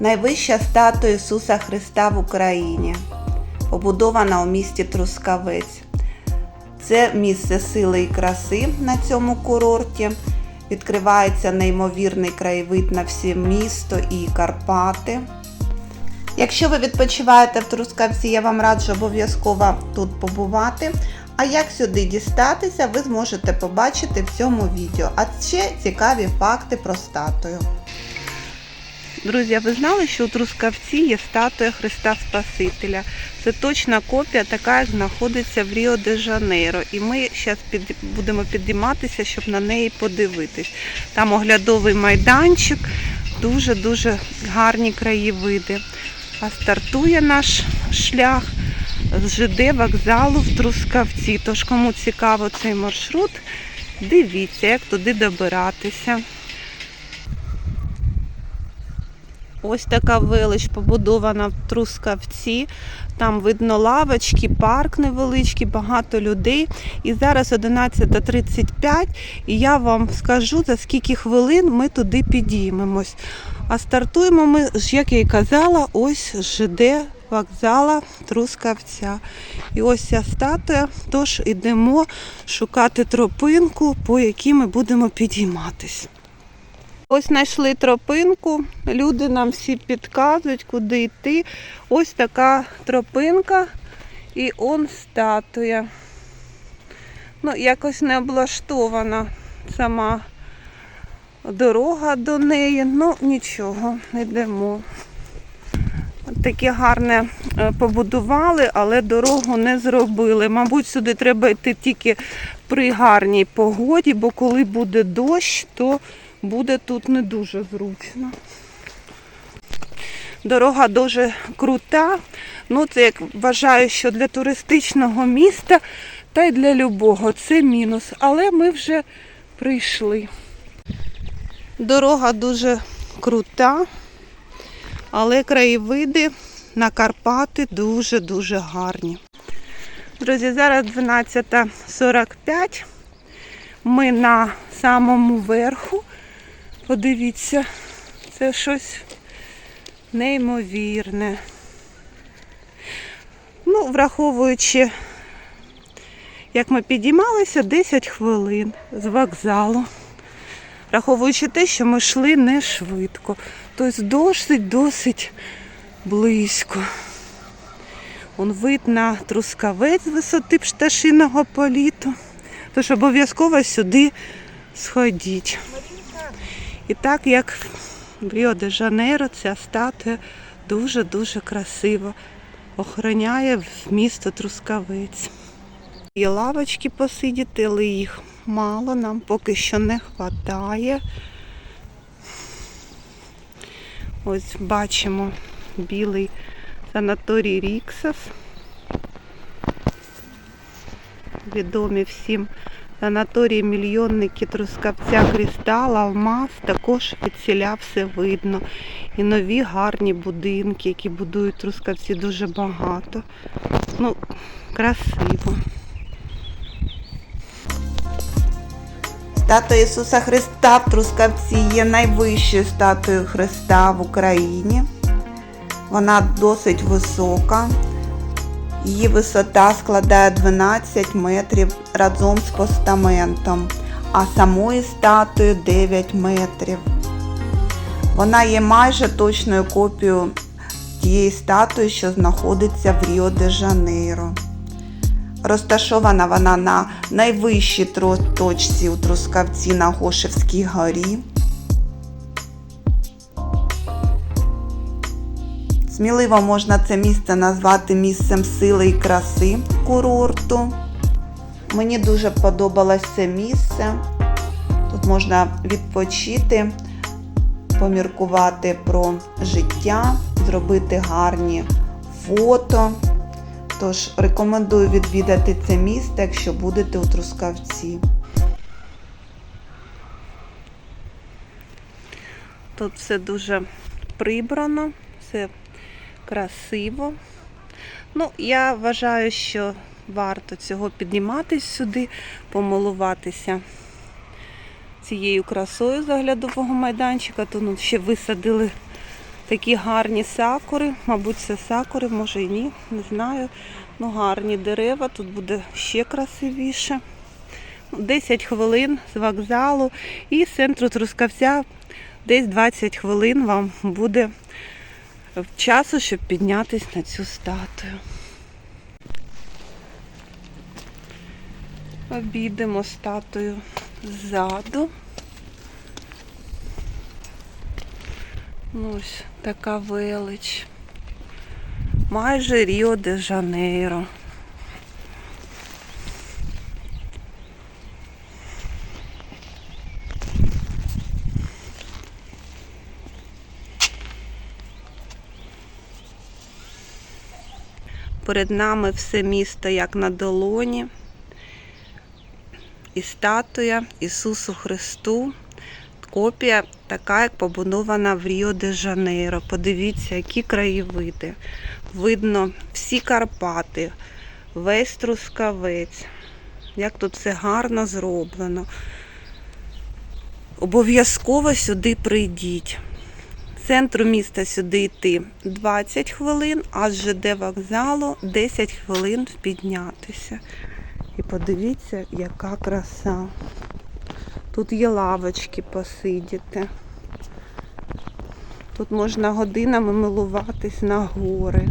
Найвища статуя Ісуса Христа в Україні, побудована у місті Трускавець. Це місце сили і краси на цьому курорті. Відкривається неймовірний краєвид на всі місто і Карпати. Якщо ви відпочиваєте в Трускавці, я вам раджу обов'язково тут побувати. А як сюди дістатися, ви зможете побачити в цьому відео. А ще цікаві факти про статую. Друзі, ви знали, що у Трускавці є статуя Христа Спасителя? Це точна копія, така як знаходиться в Ріо де Жанейро. І ми зараз під, будемо підійматися, щоб на неї подивитись. Там оглядовий майданчик, дуже-дуже гарні краєвиди. А стартує наш шлях з ЖД вокзалу в Трускавці. Тож, кому цікаво цей маршрут, дивіться, як туди добиратися. Ось така велич побудована в Трускавці. Там видно лавочки, парк невеличкий, багато людей. І зараз 11.35, і я вам скажу, за скільки хвилин ми туди підіймемось. А стартуємо ми, як я і казала, ось ЖД вокзала Трускавця. І ось ця статуя. Тож йдемо шукати тропинку, по якій ми будемо підійматись. Ось знайшли тропинку, люди нам всі підказують, куди йти. Ось така тропинка і он статуя. Ну, якось не облаштована сама дорога до неї, ну нічого, йдемо. Таке гарне е, побудували, але дорогу не зробили. Мабуть, сюди треба йти тільки при гарній погоді, бо коли буде дощ, то буде тут не дуже зручно. Дорога дуже крута. Ну, це як вважаю, що для туристичного міста та й для любого це мінус. Але ми вже прийшли. Дорога дуже крута, але краєвиди на Карпати дуже-дуже гарні. Друзі, зараз 12.45. Ми на самому верху. Подивіться, це щось неймовірне. Ну, враховуючи, як ми підіймалися, 10 хвилин з вокзалу. Враховуючи те, що ми йшли не швидко. Тобто досить, досить близько. Он вид на трускавець з висоти пташиного політу. Тож обов'язково сюди сходіть. І так як в Ріо де Жанейро ця статуя дуже-дуже красиво охороняє місто Трускавець. Є лавочки посидіти, але їх мало, нам поки що не вистачає. Ось бачимо білий санаторій Ріксас. Відомі всім санаторії мільйонники Трускавця Крістал, Алмаз, також від ціля все видно. І нові гарні будинки, які будують Трускавці дуже багато. Ну, красиво. Статуя Ісуса Христа в Трускавці є найвищою статуєю Христа в Україні. Вона досить висока. Її висота складає 12 метрів разом з постаментом, а самої статуї 9 метрів. Вона є майже точною копією тієї статуї, що знаходиться в Ріо де Жанейро. Розташована вона на найвищій точці у Трускавці на Гошевській горі. Сміливо можна це місце назвати місцем сили і краси курорту. Мені дуже подобалось це місце. Тут можна відпочити, поміркувати про життя, зробити гарні фото. Тож рекомендую відвідати це місце, якщо будете у Трускавці. Тут все дуже прибрано, все красиво. Ну, я вважаю, що варто цього підніматись сюди, помилуватися цією красою заглядового майданчика. Тут ну, ще висадили Такі гарні сакури, мабуть, це сакури, може і ні, не знаю. Ну, гарні дерева, тут буде ще красивіше. 10 хвилин з вокзалу і з центру Трускавця десь 20 хвилин вам буде часу, щоб піднятися на цю статую. Обійдемо статую ззаду. Ну, ось така велич. Майже Ріо де Жанейро. Перед нами все місто як на долоні. І статуя Ісусу Христу. Копія така, як побудована в Ріо де Жанейро. Подивіться, які краєвиди. Видно всі Карпати, весь Трускавець. Як тут все гарно зроблено. Обов'язково сюди прийдіть. Центру міста сюди йти 20 хвилин, а з ЖД вокзалу 10 хвилин піднятися. І подивіться, яка краса. Тут є лавочки посидіти. Тут можна годинами милуватись на гори.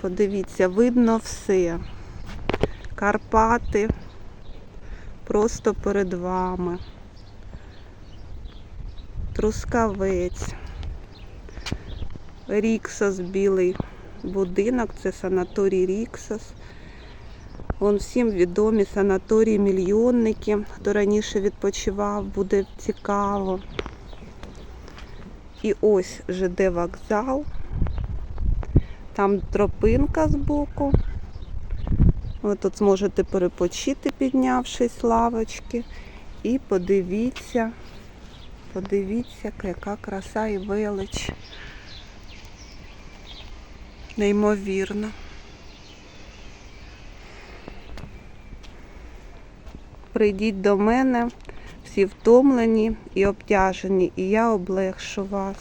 Подивіться, видно все. Карпати просто перед вами. Трускавець. Ріксос білий будинок, це санаторій Ріксос. Вон всім відомі санаторії мільйонники. Хто раніше відпочивав, буде цікаво. І ось ЖД вокзал. Там тропинка збоку. Ви тут зможете перепочити, піднявшись лавочки. І подивіться, подивіться, яка краса і велич. Неймовірно. Прийдіть до мене, всі втомлені і обтяжені, і я облегшу вас.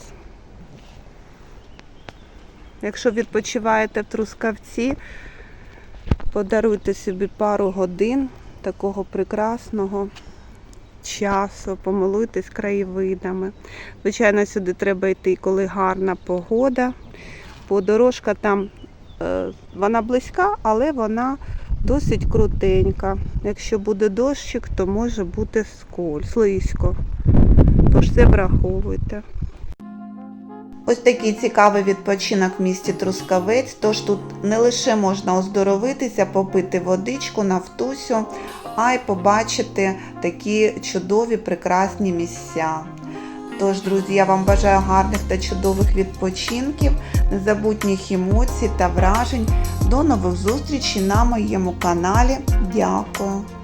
Якщо відпочиваєте в Трускавці, подаруйте собі пару годин такого прекрасного часу, помилуйтесь краєвидами. Звичайно, сюди треба йти, коли гарна погода, бо дорожка там е, вона близька, але вона досить крутенька. Якщо буде дощик, то може бути сколь, слизько. Тож це враховуйте. Ось такий цікавий відпочинок в місті Трускавець. Тож тут не лише можна оздоровитися, попити водичку, нафтусю, а й побачити такі чудові прекрасні місця. Тож, друзі, я вам бажаю гарних та чудових відпочинків, незабутніх емоцій та вражень. До нових зустрічей на моєму каналі. Дякую!